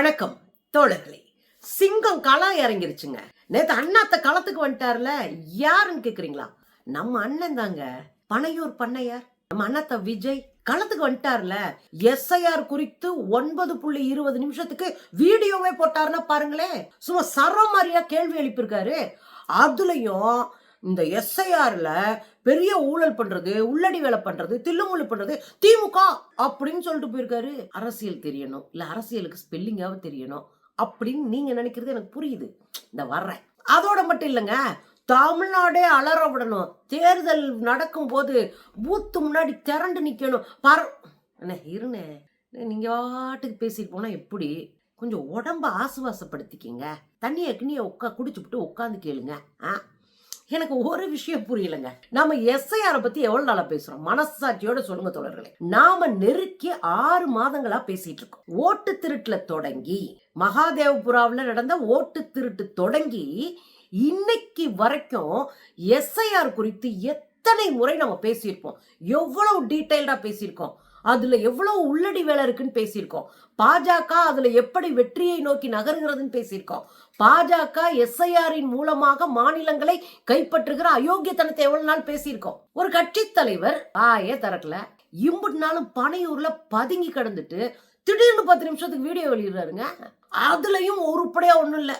வணக்கம் தோழர்களே. சிங்கம் களம் இறங்கிருச்சுங்க. நேத்து அண்ணாத்த களத்துக்கு வந்துட்டார்ல யாருன்னு கேக்குறீங்களா? நம்ம அண்ணன் தாங்க. பனையூர் பண்ணையார் நம்ம அண்ணாத்த விஜய் களத்துக்கு வந்துட்டார்ல. எஸ்ஐஆர் குறித்து ஒன்பது புள்ளி இருபது நிமிஷத்துக்கு வீடியோவே போட்டாருன்னா பாருங்களேன். சும்மா சரமாரியா கேள்வி எழுப்பியிருக்காரு. அதுலயும் இந்த எஸ்ஐஆர்ல பெரிய ஊழல் பண்றது உள்ளடி வேலை பண்றது தில்லுமுள்ளு பண்றது திமுக அப்படின்னு சொல்லிட்டு போயிருக்காரு. அரசியல் தெரியணும். இல்ல அரசியலுக்கு ஸ்பெல்லிங்காவது தெரியணும் அப்படின்னு நீங்க நினைக்கிறது எனக்கு புரியுது. இந்த வர்றேன். அதோட மட்டும் இல்லைங்க. தமிழ்நாடே அலற விடணும். தேர்தல் நடக்கும் போது பூத்து முன்னாடி திரண்டு நிக்கணும். பர. அண்ணே இருண்ணே. நீங்க வாட்டுக்கு பேசிட்டு போனா எப்படி? கொஞ்சம் உடம்ப ஆசுவாசப்படுத்திக்கிங்க. தண்ணியை கிண்ணியை உட்கா குடிச்சுப்புட்டு உட்காந்து கேளுங்க. ஆ? எனக்கு ஒரு விஷயம் புரியலங்க. நாம எஸ்ஐஆரை பத்தி எவ்வளவு நாளா பேசுறோம்? மனசாட்சியோட சொல்லுங்க தோழர்களே. நாம நெருக்கி ஆறு மாதங்களா பேசிட்டு இருக்கோம். ஓட்டு திருட்டுல தொடங்கி மகாதேவபுராவில் நடந்த ஓட்டு திருட்டு தொடங்கி இன்னைக்கு வரைக்கும் எஸ்ஐஆர் குறித்து எத்தனை முறை நம்ம பேசியிருப்போம்? எவ்வளவு டீட்டெயில்டா பேசியிருக்கோம்? அதுல எவ்வளவு உள்ளடி வேலை இருக்குன்னு பேசியிருக்கோம். பாஜக அதுல எப்படி வெற்றியை நோக்கி நகருகிறதுன்னு பேசியிருக்கோம். பாஜக எஸ்ஐஆரின் மூலமாக மாநிலங்களை கைப்பற்றுகிற அயோக்கியத்தனத்தை எவ்வளவு நாள் பேசியிருக்கோம். ஒரு கட்சி தலைவர் ஆயே தரக்கல இம்புட்னாலும் பனையூர்ல பதுங்கி கிடந்துட்டு திடீர்னு பத்து நிமிஷத்துக்கு வீடியோ வெளியிடுறாருங்க. அதுலயும் உருப்படியா ஒண்ணும் இல்லை.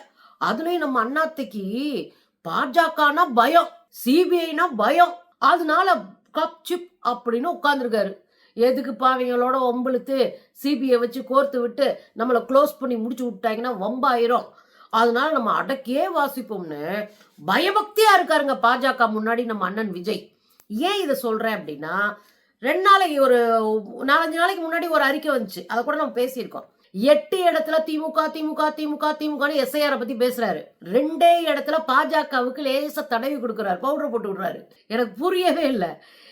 அதுலயும் நம்ம அண்ணாத்தைக்கு பாஜகனா பயம் சிபிஐனா பயம். அதனால கப் சிப் அப்படின்னு உட்கார்ந்துருக்காரு. எதுக்கு பாவங்களோட ஒம்பிழுத்து சிபிஐ வச்சு கோர்த்து விட்டு நம்மளை க்ளோஸ் பண்ணி முடிச்சு விட்டாங்கன்னா வம்பாயிரும். அதனால நம்ம அடக்கியே வாசிப்போம்னு பயபக்தியா இருக்காருங்க பாஜக முன்னாடி நம்ம அண்ணன் விஜய். ஏன் இதை சொல்றேன் அப்படின்னா ரெண்டு நாளைக்கு ஒரு நாலஞ்சு நாளைக்கு முன்னாடி ஒரு அறிக்கை வந்துச்சு. அதை கூட நம்ம பேசியிருக்கோம். எட்டு இடத்துல திமுக திமுக திமுக திமுகன்னு எஸ்ஐஆரை பத்தி பேசுறாரு. ரெண்டே இடத்துல பாஜகவுக்கு லேச தடவி கொடுக்குறாரு பவுடர் போட்டு விடுறாரு. எனக்கு புரியவே இல்லை.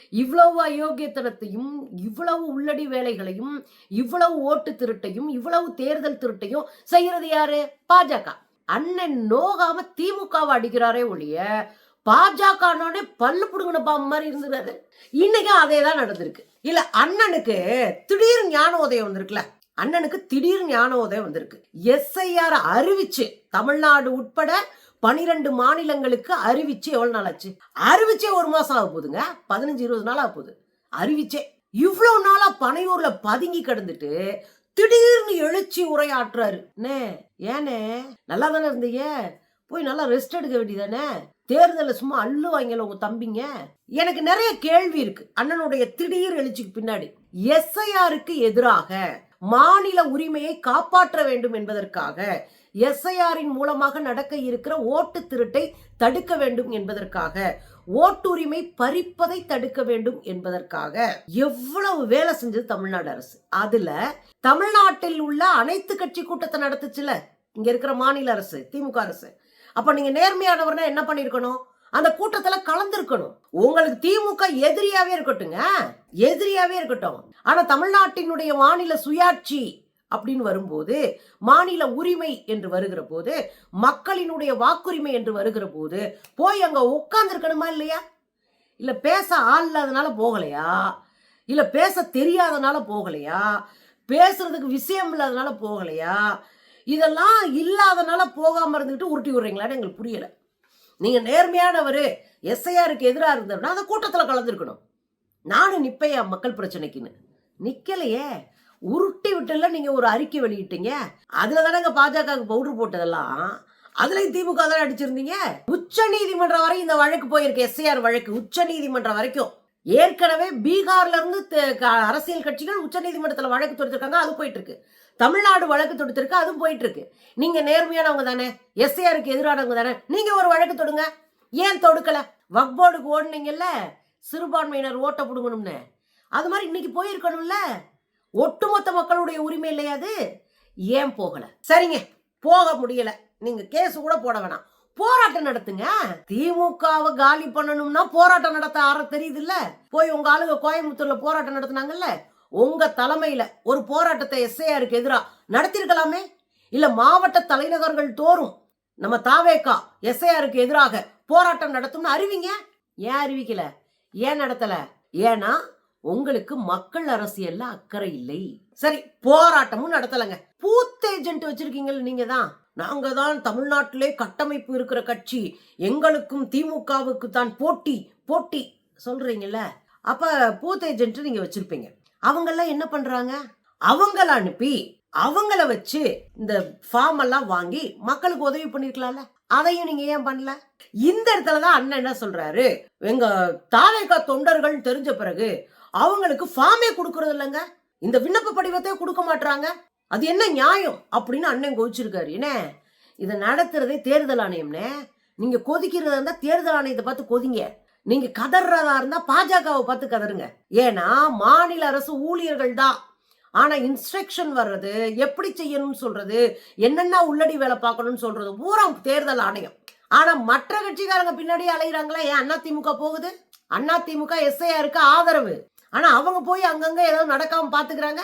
இவ்வளவு அயோக்கியத்தனத்தையும் இவ்வளவு உள்ளடி வேலைகளையும் இவ்வளவு ஓட்டு திருட்டையும் இவ்வளவு தேர்தல் திருட்டையும் செய்யறது யாரு? பாஜக. அண்ணன் நோகாம திமுகவை அடிக்கிறாரே ஒழிய பாஜக பல்லு புடுங்கின பாம்பு மாதிரி இருந்துறாரு. இன்னைக்கும் அதே தான் நடந்திருக்கு. இல்ல அண்ணனுக்கு திடீர் ஞானோதயம் வந்திருக்குல்ல. அண்ணனுக்கு திடீர் ஞானோதயம் வந்திருக்கு. எஸ்ஐஆர் அறிவிச்சு தமிழ்நாடு உட்பட பனிரெண்டு மாநிலங்களுக்கு அறிவிச்சு எவ்வளவு நாள் ஆச்சு? அறிவிச்சே ஒரு மாசம் ஆக போகுதுங்க. பதினஞ்சு இருபது நாள் ஆக போகுது. அறிவிச்சே. இவ்வளவு நாளா பனையூர்ல பதுங்கி கிடந்துட்டு திடீர்னு எழுச்சி உரையாற்றுறாரு. ஏனே நல்லா தானே இருந்தீங்க? போய் நல்லா ரெஸ்ட் எடுக்க வேண்டியதானே? தேர்தலில் சும்மா அள்ளு வாங்கல உங்க தம்பிங்க? எனக்கு நிறைய கேள்வி இருக்கு. அண்ணனுடைய திடீர் எழுச்சிக்கு பின்னாடி. எஸ்ஐஆருக்கு எதிராக மாநில உரிமையை காப்பாற்ற வேண்டும் என்பதற்காக எஸ்ஐஆரின் மூலமாக நடக்க இருக்கிற ஓட்டு திருட்டை தடுக்க வேண்டும் என்பதற்காக ஓட்டுரிமை பறிப்பதை தடுக்க வேண்டும் என்பதற்காக எவ்வளவு வேலை செஞ்சது தமிழ்நாடு அரசு. அதுல தமிழ்நாட்டில் உள்ள அனைத்து கட்சி கூட்டத்தை நடத்துச்சுல. இங்க இருக்கிற மாநில அரசு திமுக அரசு. அப்ப நீங்க நேர்மையானவர்னா என்ன பண்ணிருக்கணும்? அந்த கூட்டத்துல கலந்துருக்கணும். உங்களுக்கு திமுக எதிரியாவே இருக்கட்டுங்க. எதிரியாவே இருக்கட்டும். ஆனா தமிழ்நாட்டினுடைய மாநில சுயாட்சி அப்படின்னு வரும்போது மாநில உரிமை என்று வருகிற போது மக்களினுடைய வாக்குரிமை என்று வருகிற போது போய் அங்க உட்கார்ந்துருக்கணுமா இல்லையா? இல்ல பேச ஆள் இல்லாதனால போகலையா? இல்ல பேச தெரியாதனால போகலையா? பேசுறதுக்கு விஷயம் இல்லாதனால போகலையா? இதெல்லாம் இல்லாதனால போகாம இருந்துகிட்டு உருட்டி விடுறீங்களான்னு எங்களுக்கு புரியல. நீங்க நேர்மையானவர் எஸ்ஐஆருக்கு எதிராக இருந்தவர்னா அந்த கூட்டத்தில் கலந்துருக்கணும். நானும் நிப்பையா மக்கள் பிரச்சனைக்குன்னு. நிக்கலையே. உருட்டி விட்டுல நீங்க ஒரு அறிக்கை வெளியிட்டீங்க. அதுல தானேங்க பாஜகவுக்கு பவுடர் போட்டதெல்லாம். அதுலயும் திமுக தானே அடிச்சிருந்தீங்க. உச்ச நீதிமன்றம் வரை இந்த வழக்கு போயிருக்கு எஸ்ஐஆர் வழக்கு. உச்ச நீதிமன்றம் வரைக்கும். ஏற்கனவே பீகார்ல இருந்து க- அரசியல் கட்சிகள் உச்சநீதிமன்றத்தில் வழக்கு தொடுத்திருக்காங்க அது போயிட்டு இருக்கு தமிழ்நாடு வழக்கு தொடுத்திருக்கு அதுவும் போயிட்டு இருக்கு நீங்க நேர்மையானவங்க தானே எஸ்ஐஆருக்கு எதிரானவங்க தானே நீங்க ஒரு வழக்கு தொடுங்க. ஏன் தொடுக்கல? வக்போர்டுக்கு ஓடுனீங்கல்ல சிறுபான்மையினர் ஓட்ட புடுங்கணும்னு. அது மாதிரி இன்னைக்கு போயிருக்கணும்ல. ஒட்டுமொத்த மக்களுடைய உரிமை இல்லையா அது? ஏன் போகல? சரிங்க போக முடியல. நீங்க கேஸ் கூட போட வேணாம். போராட்டம் நடத்துங்க. திமுகவை காலி பண்ணணும்னா போராட்டம் நடத்த ஆர தெரியுதுல்ல? போய் உங்க ஆளுங்க கோயம்புத்தூர்ல போராட்டம் நடத்துனாங்கல்ல? உங்க தலைமையில ஒரு போராட்டத்தை எஸ்ஐஆருக்கு எதிராக நடத்திருக்கலாமே இல்ல மாவட்ட தலைநகர்கள் தோறும் நம்ம தாவேக்கா எஸ்ஐஆருக்கு எதிராக போராட்டம் நடத்தும்னு அறிவிங்க? ஏன் அறிவிக்கல? ஏன் நடத்தல? ஏன்னா உங்களுக்கு மக்கள் அரசியல்ல அக்கறை இல்லை. சரி போராட்டமும் நடத்தலைங்க. பூத் ஏஜென்ட் வச்சிருக்கீங்கல்ல நீங்க தான் நாங்க தான் தமிழ்நாட்டிலே கட்டமைப்பு இருக்கிற கட்சி. எங்களுக்கும் திமுகவுக்கு தான் போட்டி போட்டி சொல்றீங்கல்ல. அப்ப பூத் ஏஜென்ட் நீங்க வச்சிருப்பீங்க. அவங்கெல்லாம் என்ன பண்றாங்க? அவங்கள அனுப்பி அவங்கள வச்சு இந்த ஃபார்ம் எல்லாம் வாங்கி மக்களுக்கு உதவி பண்ணிருக்கலாம்ல. அதையும் நீங்க ஏன் பண்ணல? இந்த இடத்துல தான் அண்ணன் என்ன சொல்றாரு? எங்க தாவேகா தொண்டர்கள் தெரிஞ்ச பிறகு அவங்களுக்கு ஃபார்மே கொடுக்கறது இல்லைங்க. இந்த விண்ணப்ப படிவத்தை கொடுக்க மாட்டாங்க அது என்ன நியாயம்? அப்படின்னு அண்ணன் கோச்சிருக்காரு என்ன? இதை நடத்துறதே தேர்தல் ஆணையம்னே. நீங்க கொதிக்கிறதா இருந்தா தேர்தல் ஆணையத்தை பார்த்து கொதிங்க. நீங்க கதறதா இருந்தா பாஜகவை பார்த்து கதறுங்க. ஏன்னா மாநில அரசு ஊழியர்கள் தான். ஆனா இன்ஸ்ட்ரக்ஷன் வர்றது எப்படி செய்யணும்னு சொல்றது என்னென்ன உள்ளடி வேலை பார்க்கணும்னு சொல்றது பூரா தேர்தல் ஆணையம். ஆனா மற்ற கட்சிக்காரங்க பின்னாடியே அலைகிறாங்களே ஏன் அண்ணா திமுக போகுது? அண்ணா திமுக எஸ்ஐஆருக்கு ஆதரவு. ஆனால் அவங்க போய் அங்கங்கே ஏதாவது நடக்காமல் பார்த்துக்கிறாங்க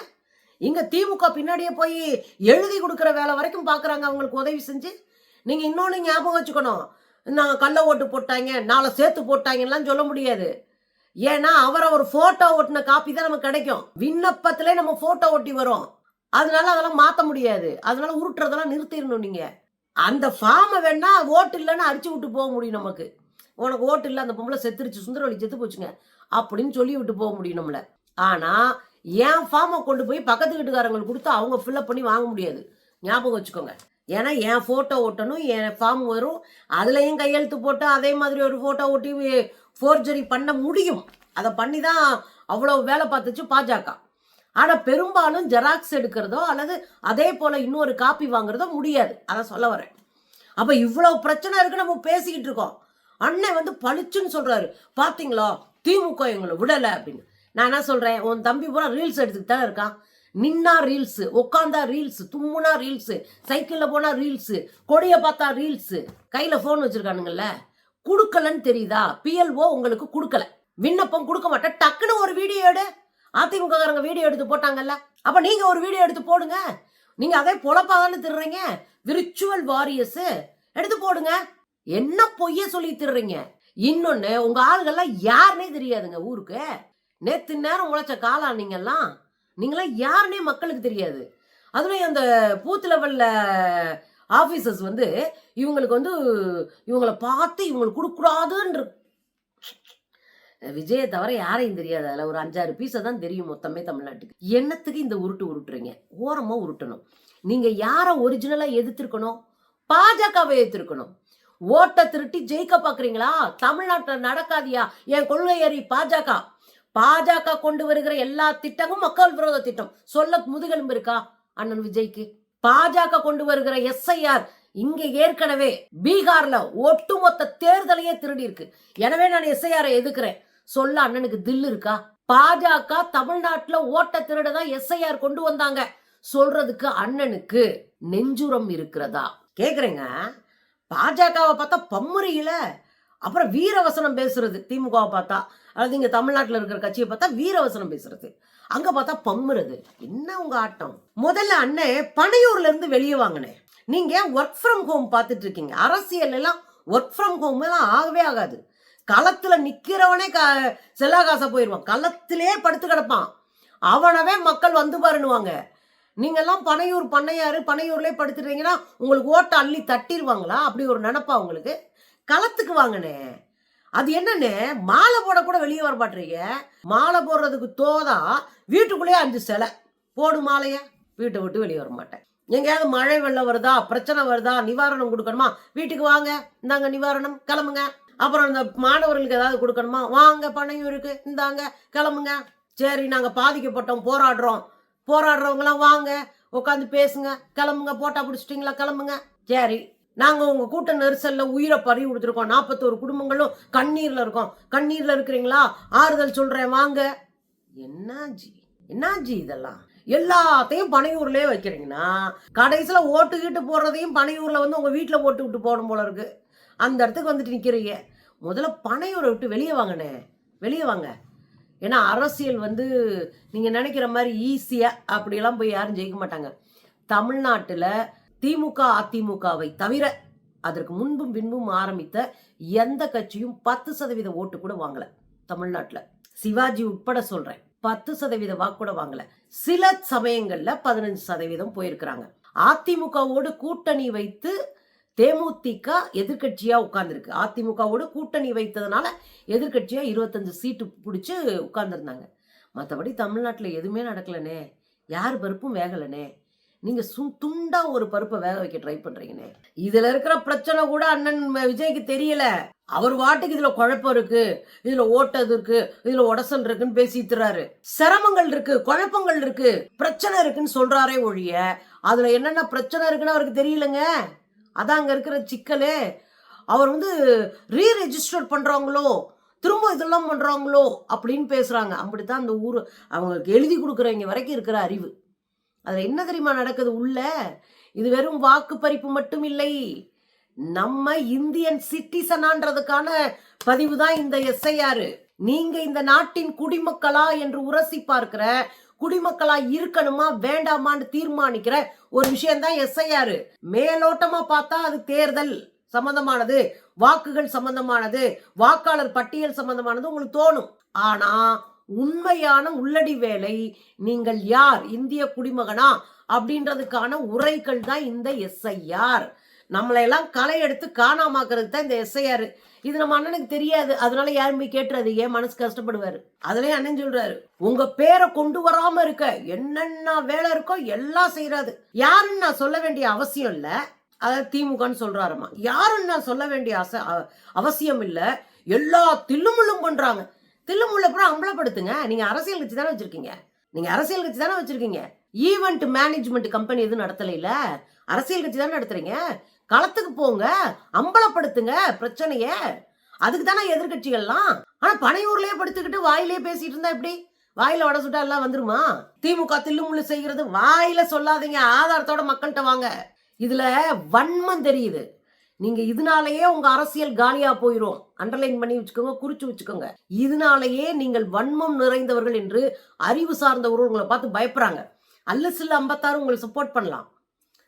இங்கே திமுக பின்னாடியே போய் எழுதி கொடுக்குற வேலை வரைக்கும் பார்க்குறாங்க அவங்களுக்கு உதவி செஞ்சு? நீங்கள் இன்னொன்று ஞாபகம் வச்சுக்கணும். நாங்கள் கள்ள ஓட்டு போட்டாங்க நாளை சேர்த்து போட்டாங்கலாம் சொல்ல முடியாது. ஏன்னா அவரை ஒரு ஃபோட்டோ ஓட்டின காப்பி தான் நமக்கு கிடைக்கும். விண்ணப்பத்திலே நம்ம ஃபோட்டோ ஓட்டி வரும் அதனால அதெல்லாம் மாற்ற முடியாது. அதனால உருட்டுறதெல்லாம் நிறுத்திடணும் நீங்கள் அந்த ஃபார்மை வேணா ஓட்டு இல்லைன்னு அரிச்சு விட்டு போக முடியும் நமக்கு. உனக்கு ஓட்டு இல்லை அந்த பொம்பளை செத்துருச்சு சுந்தரவழி செத்து போச்சுங்க. அப்படின்னு சொல்லி விட்டு போக முடியும் நம்மள ஆனால் என் ஃபார்மை கொண்டு போய் பக்கத்து வீட்டுக்காரங்களுக்கு கொடுத்து அவங்க ஃபில்அப் பண்ணி வாங்க முடியாது? ஞாபகம் வச்சுக்கோங்க. ஏன்னா என் ஃபோட்டோ ஓட்டணும் என் ஃபார்ம் வரும். அதுலேயும் கையெழுத்து போட்டு அதே மாதிரி ஒரு ஃபோட்டோ ஓட்டி ஃபோர்ஜரி பண்ண முடியும். அதை பண்ணி தான் அவ்வளோ வேலை பார்த்துச்சு பாஜக. ஆனால் பெரும்பாலும் ஜெராக்ஸ் எடுக்கிறதோ அல்லது அதே போல் இன்னொரு காப்பி வாங்குறதோ முடியாது. அதை சொல்ல வரேன். அப்போ இவ்வளோ பிரச்சனை இருக்குது நம்ம பேசிக்கிட்டு இருக்கோம். அண்ணன் வந்து பளிச்சுன்னு சொல்கிறாரு பார்த்தீங்களா திமுக எங்களை விடலை அப்படின்னு. நான் என்ன சொல்கிறேன் உன் தம்பி பூரா ரீல்ஸ் எடுத்துக்கிட்டு தானே இருக்கான். நின்னா ரீல்ஸு உட்காந்தா ரீல்ஸு தும்முனா ரீல்ஸு சைக்கிளில் போனால் ரீல்ஸு கொடியை பார்த்தா ரீல்ஸு கையில் ஃபோன் வச்சிருக்கானுங்கல்ல? கொடுக்கலன்னு தெரியுதா? பிஎல்ஓ உங்களுக்கு கொடுக்கல. விண்ணப்பம் கொடுக்க மாட்டேன் டக்குன்னு ஒரு வீடியோ எடு. அதிமுககாரங்க வீடியோ எடுத்து போட்டாங்கல்ல? அப்போ நீங்கள் ஒரு வீடியோ எடுத்து போடுங்க. நீங்கள் அதே பொழப்பாதானே திருறீங்க? விரிச்சுவல் வாரியர்ஸு எடுத்து போடுங்க. என்ன பொய்ய சொல்லி திருறீங்க? இன்னொன்று உங்கள் ஆளுகள்லாம் யாருன்னே தெரியாதுங்க ஊருக்கு. நேற்று நேரம் உழைச்ச காலம் நீங்கள்லாம் நீங்களாம் யாருன்னே மக்களுக்கு தெரியாது. அதுலேயும் அந்த பூத் லெவலில் ஆஃபீஸர்ஸ் வந்து இவங்களுக்கு வந்து இவங்களை பார்த்து இவங்களுக்கு கொடுக்கூடாதுன்ற விஜயை தவிர யாரையும் தெரியாது. அதில் ஒரு அஞ்சாறு பீஸை தான் தெரியும் மொத்தமே தமிழ்நாட்டுக்கு. என்னத்துக்கு இந்த உருட்டு உருட்டுறீங்க? ஓரமாக உருட்டணும். நீங்கள் யாரை ஒரிஜினலாக எதிர்த்திருக்கணும்? பாஜகவை எதிர்த்திருக்கணும். ஓட்டை திருட்டி ஜெயிக்க பார்க்குறீங்களா தமிழ்நாட்டில் நடக்காதியா? என் கொள்கை ஏறி பாஜக. பாஜக கொண்டு வருகிற எல்லா திட்டமும் மக்கள் விரோத திட்டம். சொல்ல முதுகெலும்பு இருக்கா? அண்ணன் விஜய்க்கு. பாஜக கொண்டு வருகிற எஸ்ஐஆர் இங்க ஏற்கனவே பீகார்ல ஒட்டுமொத்த தேர்தலையே திருடி இருக்கு எனவே நான் எஸ்ஐஆரை எதுக்குறேன் சொல்ல அண்ணனுக்கு தில் இருக்கா? பாஜக தமிழ்நாட்டுல ஓட்ட திருட தான் எஸ்ஐஆர் கொண்டு வந்தாங்க. சொல்றதுக்கு அண்ணனுக்கு நெஞ்சுரம் இருக்கிறதா? கேக்குறேங்க. பாஜகவை பார்த்தா பம்முறையில. அப்புறம் வீரவசனம் பேசுறது திமுகவை பார்த்தா அல்லது இங்கே தமிழ்நாட்டில் இருக்கிற கட்சியை பார்த்தா வீரவசனம் பேசுறது. அங்கே பார்த்தா பம்முறது. என்ன உங்க ஆட்டம்? முதல்ல அண்ணன் பனையூர்ல இருந்து வெளியே வாங்கினேன் நீங்கள் ஒர்க் ஃப்ரம் ஹோம் பார்த்துட்டு இருக்கீங்க. அரசியல் எல்லாம் ஒர்க் ஃப்ரம் ஹோம் எல்லாம் ஆகவே ஆகாது. களத்தில் நிற்கிறவனே க செல்லாகாசா போயிடுவான் களத்திலே படுத்து கிடப்பான். அவனவே மக்கள் வந்து பாருன்னுவாங்க. நீங்கள்லாம் பனையூர் பண்ணையாரு பனையூர்லேயே படுத்துட்டீங்கன்னா உங்களுக்கு ஓட்டை அள்ளி தட்டிடுவாங்களா அப்படி ஒரு நினப்பா உங்களுக்கு? களத்துக்கு வாங்கண்ணே. அது என்னண்ணே? மாலை போட கூட வெளியே வர மாட்டீங்க மாலை போடுறதுக்கு தோதா வீட்டுக்குள்ளேயே அஞ்சு சிலை. போடு மாலையை. வீட்டை விட்டு வெளியே வர மாட்டேன். எங்கேயாவது மழை வெள்ளம் வருதா பிரச்சனை வருதா நிவாரணம் கொடுக்கணுமா? வீட்டுக்கு வாங்க. இந்தாங்க நிவாரணம். கிளம்புங்க. அப்புறம் இந்த மாணவர்களுக்கு ஏதாவது கொடுக்கணுமா? வாங்க பனையூருக்கு. இந்தாங்க கிளம்புங்க. சரி நாங்கள் பாதிக்கப்பட்டோம் போராடுறோம். போராடுறவங்களாம் வாங்க உட்காந்து பேசுங்க. கிளம்புங்க போட்டா பிடிச்சிட்டிங்களா கிளம்புங்க. சரி நாங்கள் உங்கள் கூட்ட நெரிசலில் உயிரை பறி கொடுத்துருக்கோம். நாற்பத்தோரு குடும்பங்களும் கண்ணீரில் இருக்கோம். கண்ணீரில் இருக்கிறீங்களா? ஆறுதல் சொல்கிறேன் வாங்க. என்னாஜி என்னாஜி இதெல்லாம்? எல்லாத்தையும் பனையூர்லேயே வைக்கிறீங்கன்னா கடைசியில் ஓட்டுக்கிட்டு போடுறதையும் பனையூரில் வந்து உங்கள் வீட்டில் ஓட்டு விட்டு போகணும் போல இருக்குது அந்த இடத்துக்கு வந்துட்டு நிற்கிறீங்க முதல்ல பனையூரை விட்டு வெளியே வாங்கண்ணே. வெளியே வாங்க. ஏன்னா அரசியல் வந்து நீங்கள் நினைக்கிற மாதிரி ஈஸியாக அப்படியெல்லாம் போய் யாரும் ஜெயிக்க மாட்டாங்க. தமிழ்நாட்டில் திமுக அதிமுகவை தவிர அதற்கு முன்பும் பின்பும் ஆரம்பித்த எந்த கட்சியும் பத்து சதவீத ஓட்டு கூட வாங்கலை தமிழ்நாட்டில். சிவாஜி உட்பட சொல்கிறேன் பத்து சதவீத வாக்கு கூட வாங்கல. சில சமயங்கள்ல பதினஞ்சு சதவீதம் போயிருக்கிறாங்க. அதிமுகவோடு கூட்டணி வைத்து தேமுதிக எதிர்கட்சியாக உட்காந்துருக்கு அதிமுகவோடு கூட்டணி வைத்ததுனால எதிர்கட்சியாக இருபத்தஞ்சு சீட்டு பிடிச்சி உட்காந்துருந்தாங்க மற்றபடி தமிழ்நாட்டில் எதுவுமே நடக்கலனே. யார் பருப்பும் வேகலனே. நீங்கள் சு துண்டாக ஒரு பருப்பை வேக வைக்க ட்ரை பண்ணுறீங்கண்ணே இதில் இருக்கிற பிரச்சனை கூட அண்ணன் விஜய்க்கு தெரியல. அவர் வாட்டுக்கு இதில் குழப்பம் இருக்குது இதில் ஓட்டது இருக்குது இதில் உடசல் இருக்குன்னு பேசிட்டுறாரு சிரமங்கள் இருக்குது குழப்பங்கள் இருக்குது பிரச்சனை இருக்குன்னு சொல்கிறாரே ஒழிய அதில் என்னென்ன பிரச்சனை இருக்குன்னு அவருக்கு தெரியலங்க. அதான் அங்கே இருக்கிற சிக்கலே. அவர் வந்து ரீ ரெஜிஸ்டர் திரும்ப இதெல்லாம் பண்ணுறாங்களோ அப்படின்னு பேசுறாங்க. அப்படித்தான் அந்த ஊர் அவங்களுக்கு எழுதி கொடுக்குறவங்க வரைக்கும் இருக்கிற அறிவு. அதில் என்ன தெரியுமா நடக்குது உள்ள? இது வெறும் வாக்கு பறிப்பு மட்டும் இல்லை. நம்ம இந்தியன் சிட்டிசனான்றதுக்கான பதிவு தான் இந்த எஸ்ஐஆர். நீங்க இந்த நாட்டின் குடிமக்களா என்று உரசி பார்க்கிற குடிமக்களா இருக்கணுமா வேண்டாமான்னு தீர்மானிக்கிற ஒரு விஷயம்தான் எஸ்ஐஆர் மேலோட்டமா பார்த்தா அது தேர்தல் சம்பந்தமானது வாக்குகள் சம்பந்தமானது வாக்காளர் பட்டியல் சம்பந்தமானது உங்களுக்கு தோணும். ஆனா உண்மையான உள்ளடி வேலை நீங்கள் யார் இந்திய குடிமகனா அப்படின்றதுக்கான உரைகள் தான் இந்த எஸ்ஐஆர் நம்மளையெல்லாம் களை எடுத்து காணாமாக்குறது தான் இந்த எஸ்ஐஆர் இது நம்ம அண்ணனுக்கு தெரியாது. அதனால யாரும் போய் கேட்டுறது. ஏன் மனசு கஷ்டப்படுவாரு? அதுலயே அண்ணன் சொல்றாரு உங்க பேரை கொண்டு வராம இருக்க. என்னென்ன வேலை இருக்கோ எல்லாம் செய்யறாது யாருன்னு நான் சொல்ல வேண்டிய அவசியம் இல்லை. அதாவது திமுகன்னு சொல்றாருமா. யாருன்னு நான் சொல்ல வேண்டிய அச அவசியம் இல்லை. எல்லா தில்லுமுள்ளும் பண்றாங்க. தில்லுமுள்ள அப்புறம் அம்பலப்படுத்துங்க. நீங்க அரசியல் கட்சி தானே வச்சிருக்கீங்க. நீங்க அரசியல் கட்சி தானே வச்சிருக்கீங்க. ஈவெண்ட் மேனேஜ்மெண்ட் கம்பெனி எதுவும் நடத்தலையில? அரசியல் கட்சி தானே நடத்துறீங்க? களத்துக்கு போங்க அம்பலப்படுத்துங்க பிரச்சனைய. அதுக்கு தானே எதிர்கட்சிகள்லாம் ஆனா பனையூர்லயே படுத்துக்கிட்டு வாயிலே பேசிட்டு இருந்தா எப்படி? வாயில வட சுட்டா எல்லாம் வந்துருமா? திமுக தில்லுமுள்ளு செய்கிறது வாயில சொல்லாதீங்க ஆதாரத்தோட மக்கள்கிட்ட வாங்க. இதுல வன்மம் தெரியுது. நீங்க இதனாலேயே உங்க அரசியல் காலியா போயிரும். அண்டர்லைன் பண்ணி வச்சுக்கோங்க குறிச்சு வச்சுக்கோங்க. இதனாலேயே நீங்கள் வன்மம் நிறைந்தவர்கள் என்று அறிவு சார்ந்த உங்களை பார்த்து பயப்படுறாங்க. அல்ல சில ஐம்பத்தாறு உங்களை சப்போர்ட் பண்ணலாம்.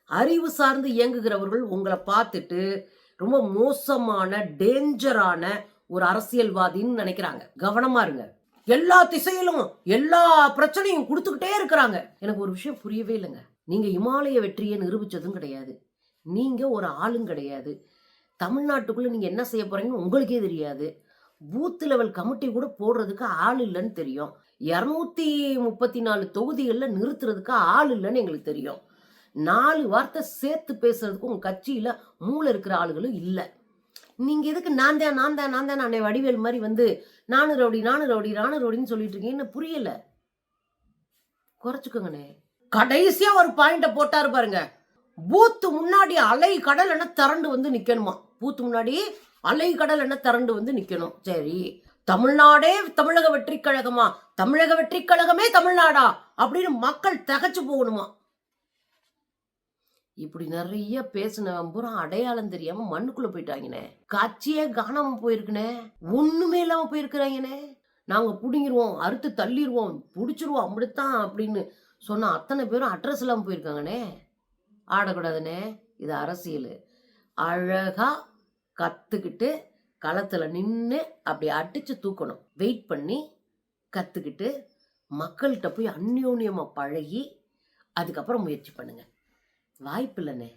அறிவு சார்ந்து இயங்குகிறவர்கள் உங்களை பார்த்துட்டு ரொம்ப மோசமான டேஞ்சரான ஒரு அரசியல்வாதின்னு நினைக்கிறாங்க. கவனமா இருங்க. எல்லா திசையிலும் எல்லா பிரச்சனையும் கொடுத்துக்கிட்டே இருக்கிறாங்க. எனக்கு ஒரு விஷயம் புரியவே இல்லைங்க. நீங்க இமாலய வெற்றியை நிரூபிச்சதும் கிடையாது. நீங்க ஒரு ஆளும் கிடையாது. தமிழ்நாட்டுக்குள்ள நீங்க என்ன செய்ய போறீங்கன்னு உங்களுக்கே தெரியாது. பூத் லெவல் கமிட்டி கூட போடுறதுக்கு ஆள் இல்லைன்னு தெரியும். இரநூத்தி முப்பத்தி நாலு தொகுதிகளில் நிறுத்துறதுக்கு ஆள் இல்லைன்னு எங்களுக்கு தெரியும். நாலு வார்த்தை சேர்த்து பேசுறதுக்கு உங்கள் கட்சியில் மூளை இருக்கிற ஆளுகளும் இல்லை. நீங்கள் எதுக்கு நான் தான் நான் தான் நான் தான் அன்னை வடிவேல் மாதிரி வந்து நானு ரவுடி நானு ரவுடி நானு ரவுடின்னு சொல்லிட்டு இருக்கீங்கன்னு புரியல. குறைச்சிக்கோங்கண்ணே. கடைசியா ஒரு பாயிண்ட போட்டாரு பாருங்க. பூத்து முன்னாடி அலை கடல் என்ன திரண்டு வந்து நிக்கணுமா? பூத்து முன்னாடி அலை கடல் என்ன திரண்டு வந்து நிக்கணும். சரி. தமிழ்நாடே தமிழக வெற்றி கழகமா? தமிழக வெற்றி கழகமே தமிழ்நாடா? அப்படின்னு மக்கள் தகச்சு போகணுமா? இப்படி நிறைய பேசினவன் பூரா அடையாளம் தெரியாம மண்ணுக்குள்ள போயிட்டாங்கண்ணே காட்சியே காணாம போயிருக்குனே. ஒண்ணுமே இல்லாம போயிருக்கிறாங்கண்ணே நாங்க புடுங்கிருவோம் அறுத்து தள்ளிடுவோம் புடிச்சிருவோம் அப்படித்தான் அப்படின்னு சொன்ன அத்தனை பேரும் அட்ரஸ் இல்லாம போயிருக்காங்கண்ணே ஆடக்கூடாதுண்ணே இது அரசியல். அழகா கத்துக்கிட்டு களத்துல நின்று அப்படி அடிச்சு தூக்கணும். வெயிட் பண்ணி கத்துக்கிட்டு மக்கள்கிட்ட போய் அந்யோன்யமா பழகி அதுக்கப்புறம் முயற்சி பண்ணுங்க. வாய்ப்பு இல்லைண்ணே